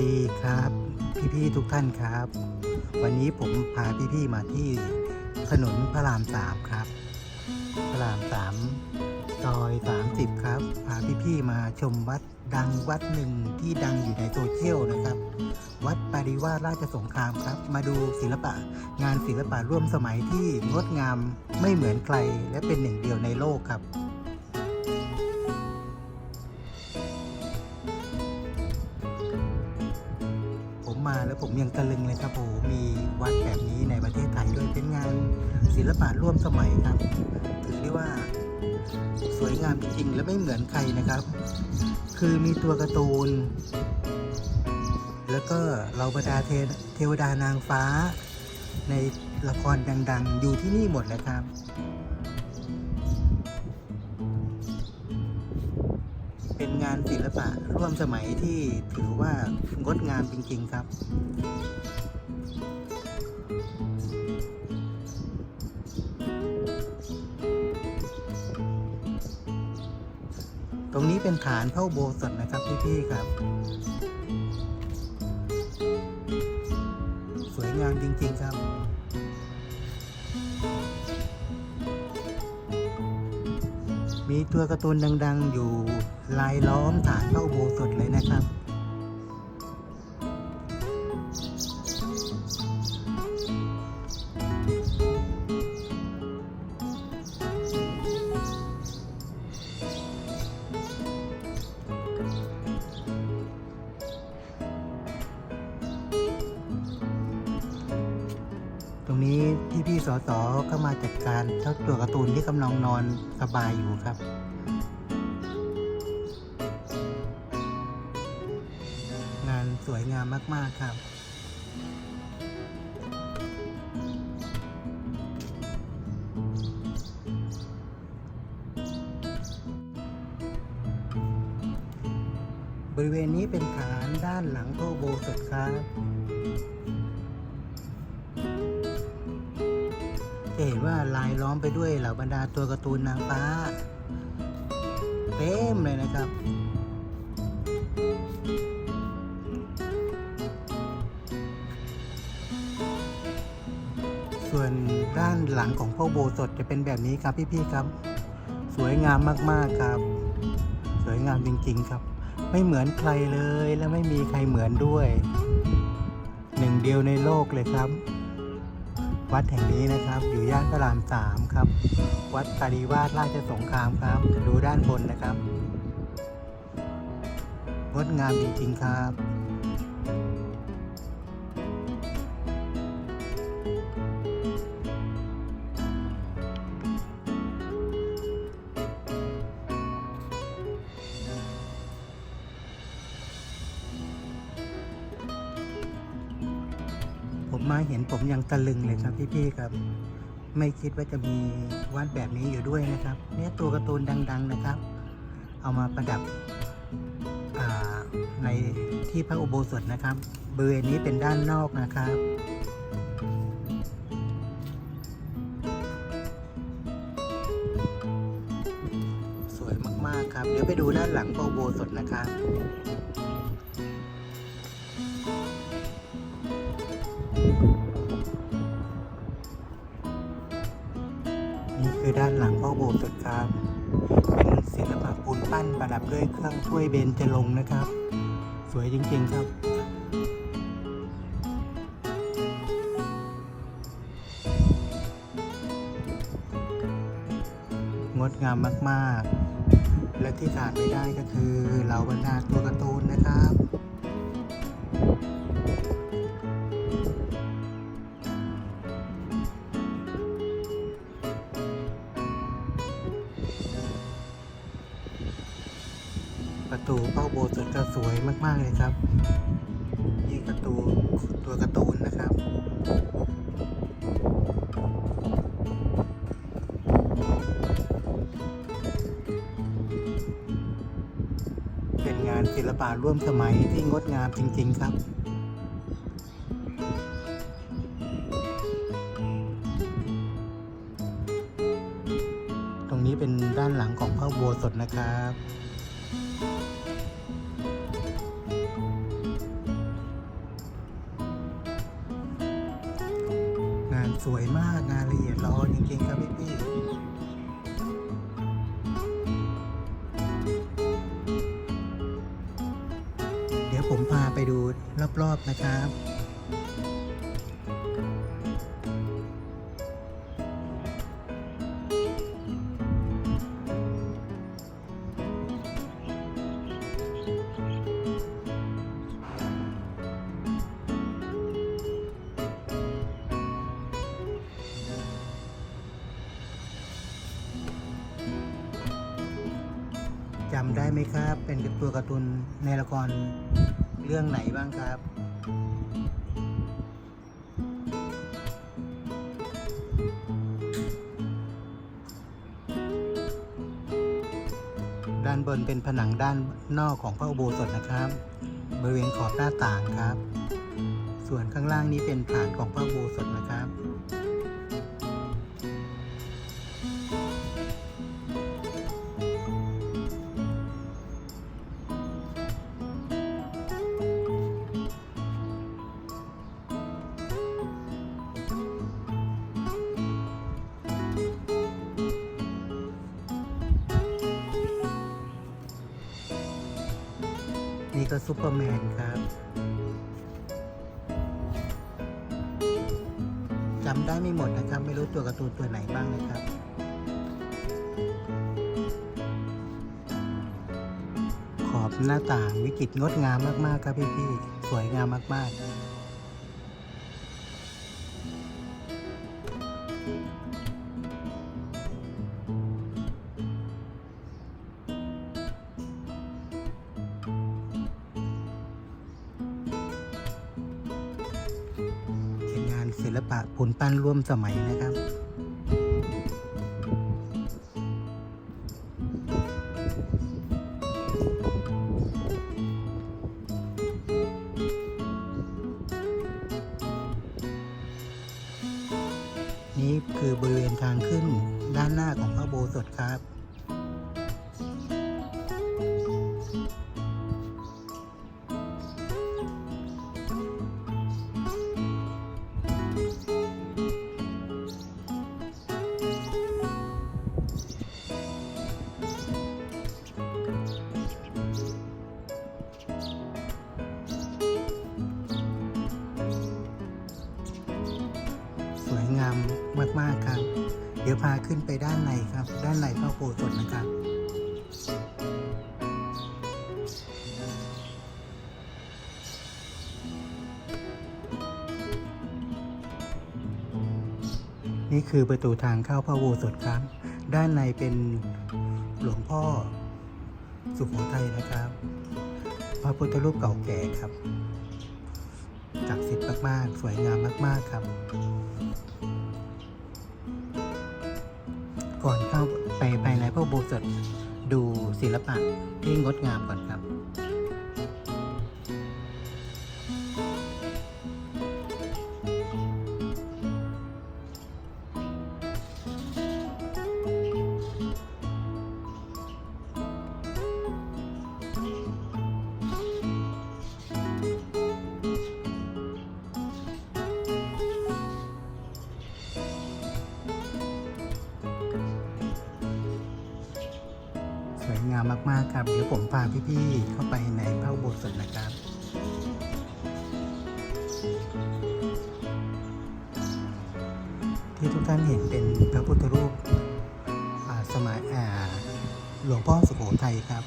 ดีครับพี่ๆทุกท่านครับ วันนี้ผมพาพี่ๆมาที่ถนนพระรามสามครับ พระรามสามซอยสามสิบครับ พาพี่ๆมาชมวัดดังวัดหนึ่งที่ดังอยู่ในโซเชียลนะครับ วัดปาริวาสราชสงครามครับ มาดูศิลปะงานศิลปะร่วมสมัยที่งดงามไม่เหมือนใครและเป็นหนึ่งเดียวในโลกครับ มาแล้วผมยังตะลึงเลยครับโอ้โหมีวัดแบบนี้ในประเทศไทยด้วยเป็นงานศิลปะร่วมสมัยครับ ถือได้ว่าสวยงามจริงๆและไม่เหมือนใครนะครับ คือมีตัวการ์ตูน แล้วก็เราบรรดาเทเทวดานางฟ้า ในละครดัง ๆ อยู่ที่นี่หมดเลยครับ เป็นงานศิลปะร่วมสมัยที่ถือว่างดงามจริง ๆ ครับตรงนี้เป็นฐานพระโบสถนะครับพี่ๆครับ สวยงามจริง ๆ ครับ มีตัวการ์ตูนดัง ๆ อยู่ ลายล้อมฐานพระอุโบสถเลยนะครับตรงนี้พี่ๆสอสอก็มาจัดการเจ้าตัวการ์ตูนที่กำลังนอนสบายอยู่ครับ บริเวณนี้เป็นฐานด้านหลังพระโบสถครับจะเห็นว่าลายล้อมไปด้วยเหล่าบรรดาตัวการ์ตูนนางฟ้า เต็มเลยนะครับส่วนด้านหลังของพระอุโบสถจะเป็นแบบนี้ครับพี่ๆครับ สวยงามมากๆครับ สวยงามจริงๆครับ ไม่เหมือนใครเลยและไม่มีใครเหมือนด้วย หนึ่งเดียวในโลกเลยครับ วัดแห่งนี้นะครับ อยู่ย่านพระรามสามครับ วัดกาลีวาดราชสงครามครับดูด้านบนนะครับงดงามจริงๆครับ ยังตะลึงเลยครับพี่ๆครับ ไม่คิดว่าจะมีวัดแบบนี้อยู่ด้วยนะครับเนี่ยตัวการ์ตูนดัง ๆนะครับ เอามาประดับอ่าในที่พระอุโบสถนะครับบริเวณนี้เป็นด้านนอกนะครับ สวยมากๆครับ เดี๋ยวไปดูด้านหลังพระอุโบสถนะครับ ด้านหลังพระอุโบสถ์ครับ เป็นศิลปะปูนปั้นประดับด้วยเครื่องถ้วยเบญจรงค์นะครับ สวยจริง ๆ ครับงดงามมาก ๆ และที่ขาดไม่ได้ก็คือเหล่าบรรดาตัวการ์ตูนนะครับ มากๆเลยครับนี่ประตูตัวการ์ตูนนะครับเป็นงานศิลปะร่วมสมัยที่งดงามจริง ๆ ครับตรงนี้เป็นด้านหลังของพระโบสถนะครับ สวยมากงานละเอียดละออจริงๆครับพี่พี่เดี๋ยวผมพาไปดูรอบๆนะครับ ได้ไหมครับ เป็นตัวการ์ตูนในละครเรื่องไหนบ้างครับ ด้านบนเป็นผนังด้านนอกของพระอุโบสถนะครับ บริเวณขอบหน้าต่างครับ ส่วนข้างล่างนี้เป็นฐานของพระอุโบสถนะครับ ซูเปอร์แมนครับจำได้ไม่หมดนะครับ ไม่รู้ตัวการ์ตูนตัวไหนบ้างนะครับขอบหน้าต่างวิจิตรงดงามมากๆครับพี่ๆสวยงามมากๆ ศิลปะผลปั้นร่วมสมัยนะครับ ดี๋ยวพาขึ้นไปด้านในครับ ด้านในพระอุโบสถนะครับนี่คือประตูทางเข้าพระโบสถครับ ด้านในเป็นหลวงพ่อสุโขทัยนะครับ พระพุทธรูปเก่าแก่ครับจักดิ์สิทธิ์มาก ๆ สวยงามมาก ๆ ครับ ก่อนเข้าไปภายในพระอุโบสถดูศิลปะที่งดงามก่อนครับ มากครับ เดี๋ยวผมพาพี่ๆเข้าไปในพระอุโบสถนะครับที่ทุกท่านเห็นเป็นพระพุทธรูปสมัยหลวงพ่อสุโขทัยครับ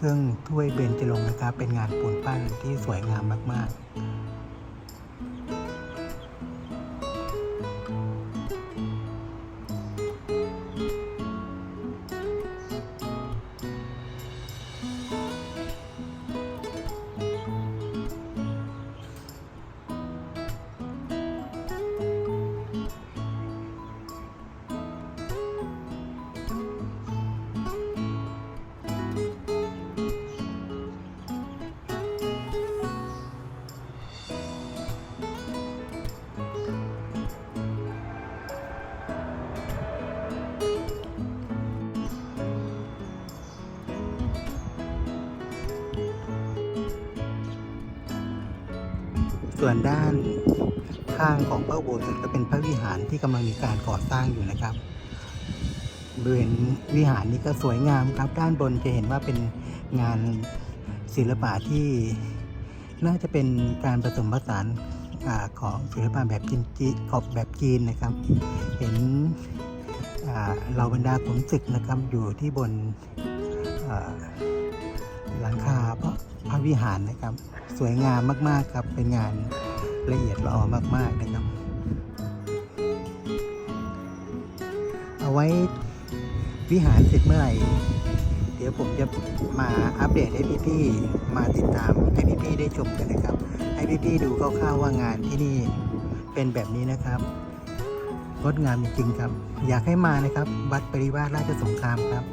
เครื่องถ้วยเบญจรงค์นะครับ เป็นงานปูนปั้นที่สวยงามมาก ๆ ส่วนด้านข้างของพระอุโบสถก็เป็นพระวิหารที่กำลังมีการก่อสร้างอยู่นะครับบริเวณวิหารนี้ก็สวยงามครับ ด้านบนจะเห็นว่าเป็นงานศิลปะที่น่าจะเป็นการผสมผสานอของศิลปะแบบจีนจีขอบแบบจีนนะครับ เห็นอ่าเหล่าบรรดาขุนศึกนะครับอยู่ที่บนหลังคาเพราะ พระวิหารนะครับ สวยงามมากๆครับ เป็นงานละเอียดละออมากๆนะครับ เอาไว้วิหารเสร็จเมื่อไหร่ เดี๋ยวผมจะมาอัปเดตให้พี่ๆมาติดตามให้พี่ๆได้ชมกันนะครับ ให้พี่ๆดูคร่าวๆว่างานที่นี่เป็นแบบนี้นะครับงดงามจริงๆครับ อยากให้มานะครับ วัดปริวาสราชสงครามครับ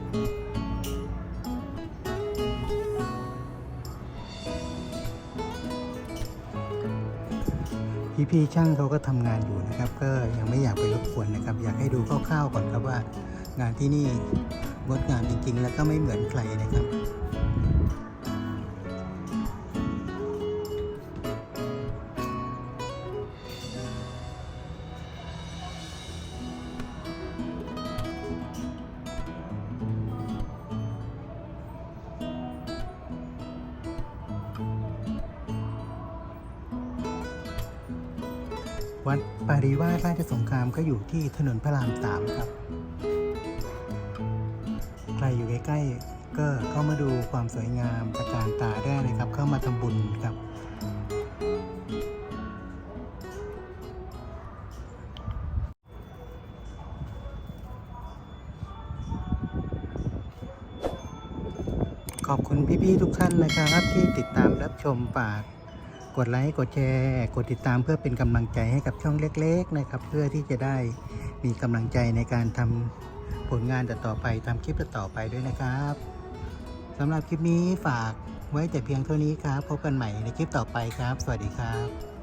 พี่ๆช่างเขาก็ทำงานอยู่นะครับ ก็ยังไม่อยากไปรบกวนนะครับ อยากให้ดูคร่าวๆก่อนครับว่า งานที่นี่งดงามจริง ๆ แล้วก็ไม่เหมือนใครนะครับ วัดปาริวาสราชสงครามก็อยู่ที่ถนนพระรามสามครับ ใครอยู่ใกล้ๆก็เข้ามาดูความสวยงามตระการตาได้เลยครับ เข้ามาทำบุญครับขอบคุณพี่ๆทุกท่านนะครับที่ติดตามรับชมฝาก กดไลค์ กดแชร์ กดติดตามเพื่อเป็นกำลังใจให้กับช่องเล็ก ๆ นะครับ เพื่อที่จะได้มีกำลังใจในการทำผลงานต่อไปทำคลิปต่อไปด้วยนะครับสำหรับคลิปนี้ฝากไว้แต่เพียงเท่านี้ครับ พบกันใหม่ในคลิปต่อไปครับ สวัสดีครับ